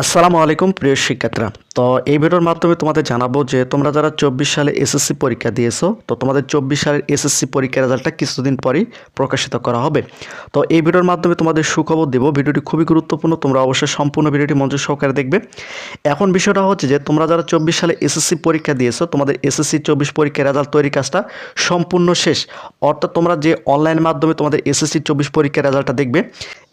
আসসালামু আলাইকুম, প্রিয় শিক্ষার্থীরা। তো এই ভিডিওর মাধ্যমে তোমাদের জানাব যে তোমরা যারা চব্বিশ সালে এসএসসি পরীক্ষা দিয়েছ, তো তোমাদের চব্বিশ সালের এসএসসি পরীক্ষার রেজাল্টটা কিছুদিন পরেই প্রকাশিত করা হবে। তো এই ভিডিওর মাধ্যমে তোমাদের সুখবর দেবো। ভিডিওটি খুবই গুরুত্বপূর্ণ, তোমরা অবশ্যই সম্পূর্ণ ভিডিওটি মনোযোগ সহকারে দেখবে। এখন বিষয়টা হচ্ছে যে, তোমরা যারা চব্বিশ সালে এসএসসি পরীক্ষা দিয়েছ, তোমাদের এসএসসি চব্বিশ পরীক্ষার রেজাল্ট তৈরি কাজটা সম্পূর্ণ শেষ। অর্থাৎ তোমরা যে অনলাইন মাধ্যমে তোমাদের এসএসসি চব্বিশ পরীক্ষার রেজাল্টটা দেখবে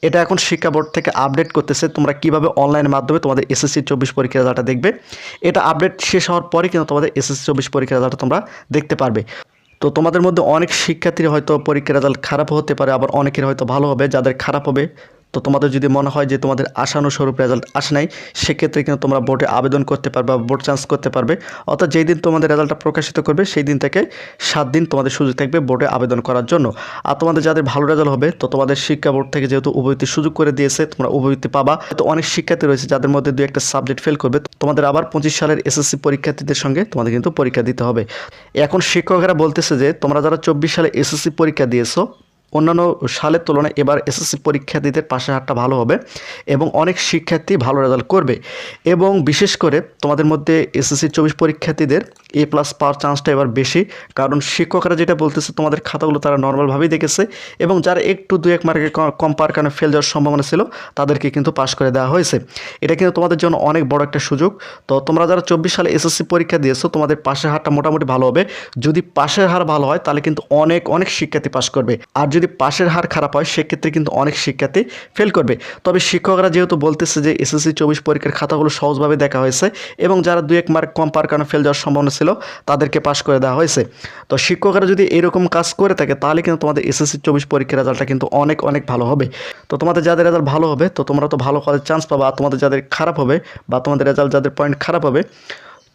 এটা এখন শিক্ষা বোর্ড থেকে আপডেট করতেছে তোমরা কীভাবে অনলাইনের মাধ্যমে তোমাদের এসএসসি চব্বিশ পরীক্ষা রেজাল্টটা দেখবে। এটা আপডেট শেষ হওয়ার পরে কিন্তু তোমাদের এসএসসি চব্বিশ পরীক্ষা রেজাল্টটা তোমরা দেখতে পারবে। তো তোমাদের মধ্যে অনেক শিক্ষার্থীর হয়তো পরীক্ষার রেজাল্ট খারাপ হতে পারে, আবার অনেকের হয়তো ভালো হবে, যাদের খারাপ হবে তো তোমাদের যদি মনে হয় যে তোমাদের আশানুস্বরূপ রেজাল্ট আসে নাই, সেক্ষেত্রে কিন্তু তোমরা বোর্ডে আবেদন করতে পারবে বা বোর্ড চান্স করতে পারবে। অর্থাৎ যেই দিন তোমাদের রেজাল্টটা প্রকাশিত করবে, সেই দিন থেকে সাত দিন তোমাদের সুযোগ থাকবে বোর্ডে আবেদন করার জন্য। আর তোমাদের যাদের ভালো রেজাল্ট হবে, তো তোমাদের শিক্ষা বোর্ড থেকে যেহেতু উভয়তির সুযোগ করে দিয়েছে, তোমরা উভয়তি পাবা। তো অনেক শিক্ষার্থী রয়েছে যাদের মধ্যে দু একটা সাবজেক্ট ফেল করবে তোমাদের আবার পঁচিশ সালের এসএসসি পরীক্ষার্থীদের সঙ্গে তোমাদের কিন্তু পরীক্ষা দিতে হবে। এখন শিক্ষকেরা বলতেছে যে, তোমরা যারা চব্বিশ সালে এসএসসি পরীক্ষা দিয়েছ অন্যান্য সালের তুলনায় এবার এসএসসি পরীক্ষার্থীদের পাশের হারটা ভালো হবে এবং অনেক শিক্ষার্থী ভালো রেজাল্ট করবে। এবং বিশেষ করে তোমাদের মধ্যে এসএসসি চব্বিশ পরীক্ষার্থীদের এ প্লাস পাওয়ার চান্সটা এবার বেশি। কারণ শিক্ষকরা যেটা বলতেছে, তোমাদের খাতাগুলো তারা নর্মালভাবেই দেখেছে এবং যারা একটু দু এক মার্কে কম পাওয়ার কারণে ফেল যাওয়ার সম্ভাবনা ছিল, তাদেরকে কিন্তু পাশ করে দেওয়া হয়েছে। এটা কিন্তু তোমাদের জন্য অনেক বড় একটা সুযোগ। তো তোমরা যারা চব্বিশ সালে এসএসসি পরীক্ষা দিয়েছ, তোমাদের পাশের হারটা মোটামুটি ভালো হবে। যদি পাশের হার ভালো হয়, তাহলে কিন্তু অনেক অনেক শিক্ষার্থী পাশ করবে। আর যদি পাশের হার খারাপ হয়, সেক্ষেত্রে কিন্তু অনেক শিক্ষার্থী ফেল করবে। তবে শিক্ষকরা যেহেতু বলতেছে যে এসএসসি চব্বিশ পরীক্ষার খাতাগুলো সহজভাবে দেখা হয়েছে এবং যারা দু এক মার্ক কম পার কারণে ফেল যাওয়ার সম্ভাবনা ছিল, তাদেরকে পাশ করে দেওয়া হয়েছে। তো শিক্ষকরা যদি এরকম কাজ করে থাকে, তাহলে কিন্তু তোমাদের এসএসসি চব্বিশ পরীক্ষার রেজাল্টটা কিন্তু অনেক অনেক ভালো হবে। তো তোমাদের যাদের রেজাল্ট ভালো হবে, তো তোমরা তো ভালো কলেজ চান্স পাবা, আর তোমাদের যাদের খারাপ হবে বা তোমাদের রেজাল্ট যাদের পয়েন্ট খারাপ হবে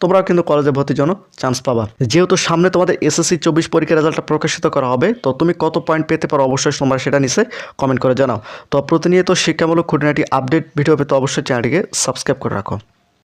তোমরাও কিন্তু কলেজে ভর্তির জন্য চান্স পাবা। যেহেতু সামনে তোমাদের এসএসসি চব্বিশ পরীক্ষার রেজাল্টটা প্রকাশিত করা হবে, তো তুমি কত পয়েন্ট পেতে পারো অবশ্যই তোমরা সেটা নিচে কমেন্ট করে জানাও। তো প্রতিনিয়ত শিক্ষামূলক খুঁটিনাটি আপডেট ভিডিও পেতে অবশ্যই চ্যানেলটিকে সাবস্ক্রাইব করে রাখো।